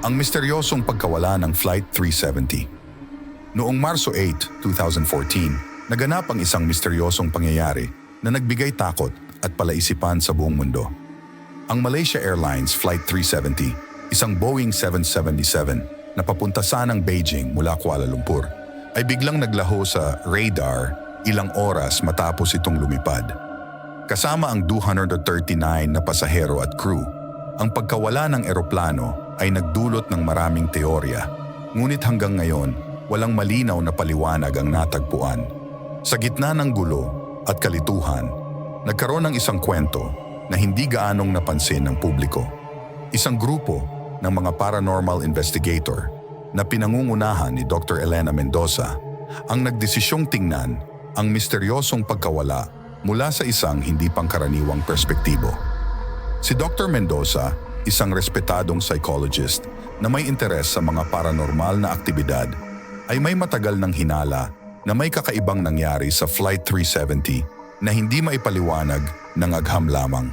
ang misteryosong pagkawala ng Flight 370. Noong Marso 8, 2014, naganap ang isang misteryosong pangyayari na nagbigay takot at palaisipan sa buong mundo. Ang Malaysia Airlines Flight 370, isang Boeing 777 na papunta sanang Beijing mula Kuala Lumpur, ay biglang naglaho sa radar ilang oras matapos itong lumipad. Kasama ang 239 na pasahero at crew, ang pagkawala ng eroplano ay nagdulot ng maraming teorya. Ngunit hanggang ngayon, walang malinaw na paliwanag ang natagpuan. Sa gitna ng gulo at kalituhan, nagkaroon ng isang kwento na hindi gaanong napansin ng publiko. Isang grupo ng mga paranormal investigator na pinangungunahan ni Dr. Elena Mendoza ang nagdesisyong tingnan ang misteryosong pagkawala mula sa isang hindi pangkaraniwang perspektibo. Si Dr. Mendoza, isang respetadong psychologist na may interes sa mga paranormal na aktibidad, ay may matagal ng hinala na may kakaibang nangyari sa Flight 370 na hindi maipaliwanag ng agham lamang.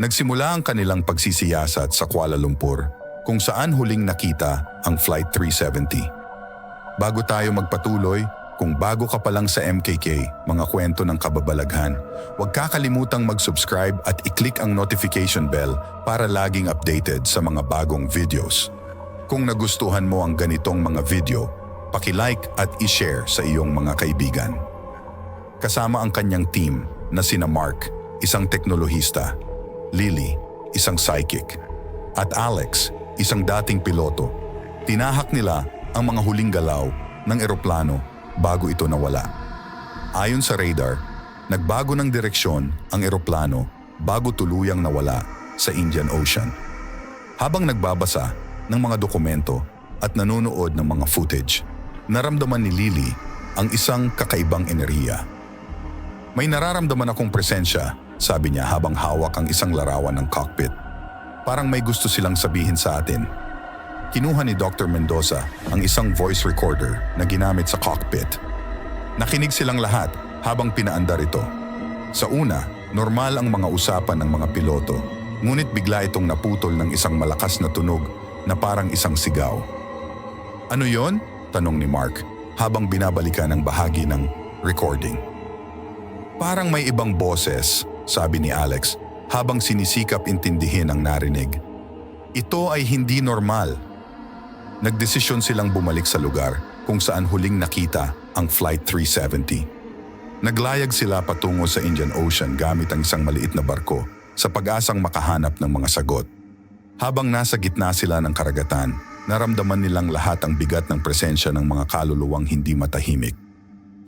Nagsimula ang kanilang pagsisiyasat sa Kuala Lumpur kung saan huling nakita ang Flight 370. Bago tayo magpatuloy, kung bago ka pa lang sa MKK, mga kwento ng kababalaghan, huwag kakalimutang mag-subscribe at i-click ang notification bell para laging updated sa mga bagong videos. Kung nagustuhan mo ang ganitong mga video, paki-like at i-share sa iyong mga kaibigan. Kasama ang kanyang team na sina Mark, isang teknolohista, Lily, isang psychic, at Alex, isang dating piloto. Tinahak nila ang mga huling galaw ng eroplano bago ito nawala. Ayon sa radar, nagbago ng direksyon ang eroplano bago tuluyang nawala sa Indian Ocean. Habang nagbabasa ng mga dokumento at nanonood ng mga footage, naramdaman ni Lily ang isang kakaibang enerhiya. May nararamdaman akong presensya, sabi niya habang hawak ang isang larawan ng cockpit. Parang may gusto silang sabihin sa atin. Kinuha ni Dr. Mendoza ang isang voice recorder na ginamit sa cockpit. Nakinig silang lahat habang pinaandar ito. Sa una, normal ang mga usapan ng mga piloto, ngunit bigla itong naputol ng isang malakas na tunog na parang isang sigaw. Ano yon? Tanong ni Mark habang binabalikan ang bahagi ng recording. Parang may ibang boses, sabi ni Alex habang sinisikap intindihin ang narinig. Ito ay hindi normal. Nagdesisyon silang bumalik sa lugar kung saan huling nakita ang Flight 370. Naglayag sila patungo sa Indian Ocean gamit ang isang maliit na barko sa pag-asang makahanap ng mga sagot. Habang nasa gitna sila ng karagatan, naramdaman nilang lahat ang bigat ng presensya ng mga kaluluwang hindi matahimik.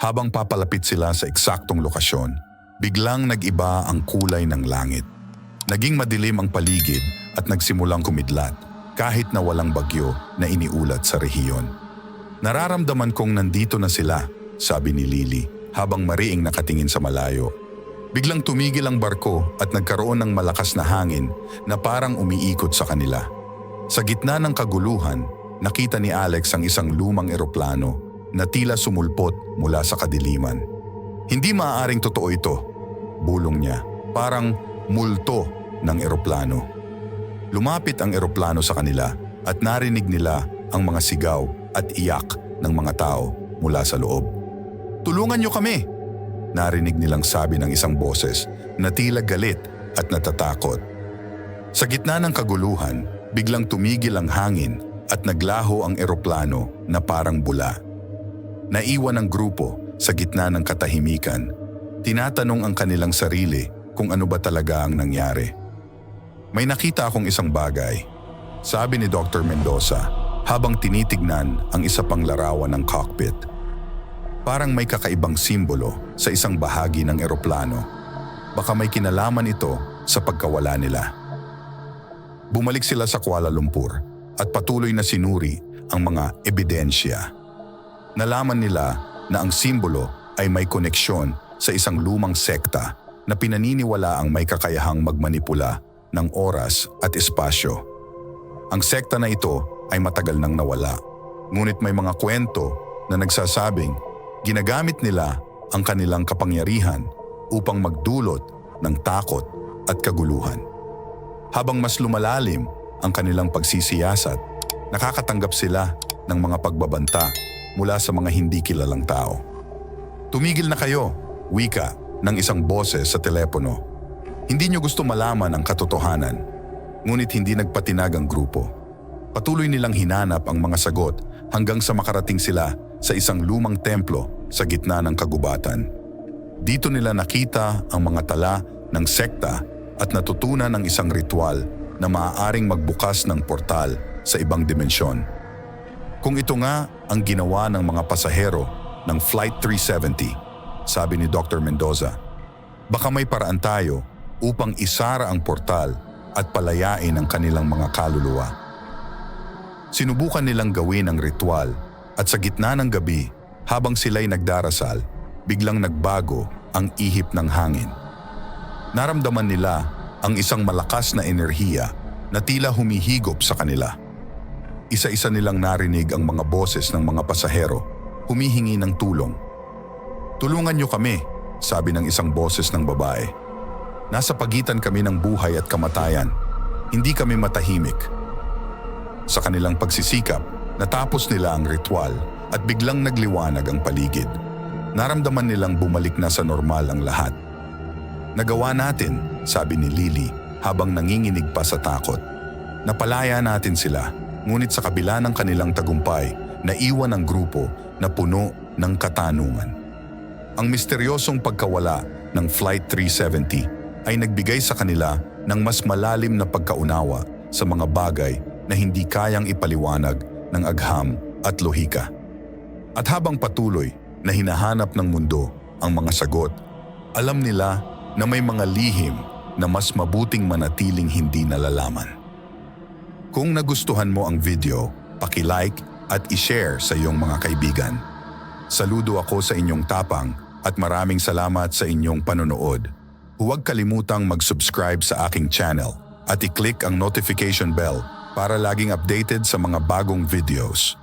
Habang papalapit sila sa eksaktong lokasyon, biglang nag-iba ang kulay ng langit. Naging madilim ang paligid at nagsimulang kumidlat kahit na walang bagyo na iniulat sa rehiyon. Nararamdaman kong nandito na sila, sabi ni Lily habang mariing nakatingin sa malayo. Biglang tumigil ang barko at nagkaroon ng malakas na hangin na parang umiikot sa kanila. Sa gitna ng kaguluhan, nakita ni Alex ang isang lumang eroplano na tila sumulpot mula sa kadiliman. Hindi maaaring totoo ito, bulong niya, parang multo ng eroplano. Lumapit ang eroplano sa kanila at narinig nila ang mga sigaw at iyak ng mga tao mula sa loob. Tulungan niyo kami! Narinig nilang sabi ng isang boses na tila galit at natatakot. Sa gitna ng kaguluhan, biglang tumigil ang hangin at naglaho ang eroplano na parang bula. Naiwan ang grupo sa gitna ng katahimikan. Tinatanong ang kanilang sarili kung ano ba talaga ang nangyari. May nakita akong isang bagay, sabi ni Dr. Mendoza habang tinitignan ang isa pang larawan ng cockpit. Parang may kakaibang simbolo sa isang bahagi ng eroplano. Baka may kinalaman ito sa pagkawala nila. Bumalik sila sa Kuala Lumpur at patuloy na sinuri ang mga ebidensya. Nalaman nila na ang simbolo ay may koneksyon sa isang lumang sekta na pinaniniwala ang may kakayahang magmanipula ng oras at espasyo. Ang sekta na ito ay matagal nang nawala. Ngunit may mga kwento na nagsasabing ginagamit nila ang kanilang kapangyarihan upang magdulot ng takot at kaguluhan. Habang mas lumalalim ang kanilang pagsisiyasat, Nakakatanggap sila ng mga pagbabanta mula sa mga hindi kilalang tao. Tumigil na kayo, wika ng isang boses sa telepono. Hindi nyo gusto malaman ang katotohanan, ngunit hindi nagpatinag ang grupo. Patuloy nilang hinanap ang mga sagot hanggang sa makarating sila sa isang lumang templo sa gitna ng kagubatan. Dito nila nakita ang mga tala ng sekta at natutunan ang isang ritual na maaaring magbukas ng portal sa ibang dimensyon. Kung ito nga ang ginawa ng mga pasahero ng Flight 370, sabi ni Dr. Mendoza, baka may paraan tayo upang isara ang portal at palayain ang kanilang mga kaluluwa. Sinubukan nilang gawin ang ritual at sa gitna ng gabi, habang sila'y nagdarasal, biglang nagbago ang ihip ng hangin. Naramdaman nila ang isang malakas na enerhiya na tila humihigop sa kanila. Isa-isa nilang narinig ang mga boses ng mga pasahero, humihingi ng tulong. Tulungan niyo kami, sabi ng isang boses ng babae. Nasa pagitan kami ng buhay at kamatayan. Hindi kami matahimik. Sa kanilang pagsisikap, natapos nila ang ritual at biglang nagliwanag ang paligid. Naramdaman nilang bumalik na sa normal ang lahat. Nagawa natin, sabi ni Lily habang nanginginig pa sa takot. Napalaya natin sila, ngunit sa kabila ng kanilang tagumpay, naiwan ang grupo na puno ng katanungan. Ang misteryosong pagkawala ng Flight 370 ay nagbigay sa kanila ng mas malalim na pagkaunawa sa mga bagay na hindi kayang ipaliwanag ng agham at lohika. At habang patuloy na hinahanap ng mundo ang mga sagot, alam nila na may mga lihim na mas mabuting manatiling hindi nalalaman. Kung nagustuhan mo ang video, paki-like at i-share sa iyong mga kaibigan. Saludo ako sa inyong tapang at maraming salamat sa inyong panonood. Huwag kalimutang mag-subscribe sa aking channel at i-click ang notification bell para laging updated sa mga bagong videos.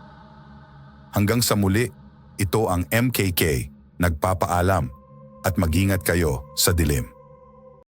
Hanggang sa muli, ito ang MKK, nagpapaalam at magingat kayo sa dilim.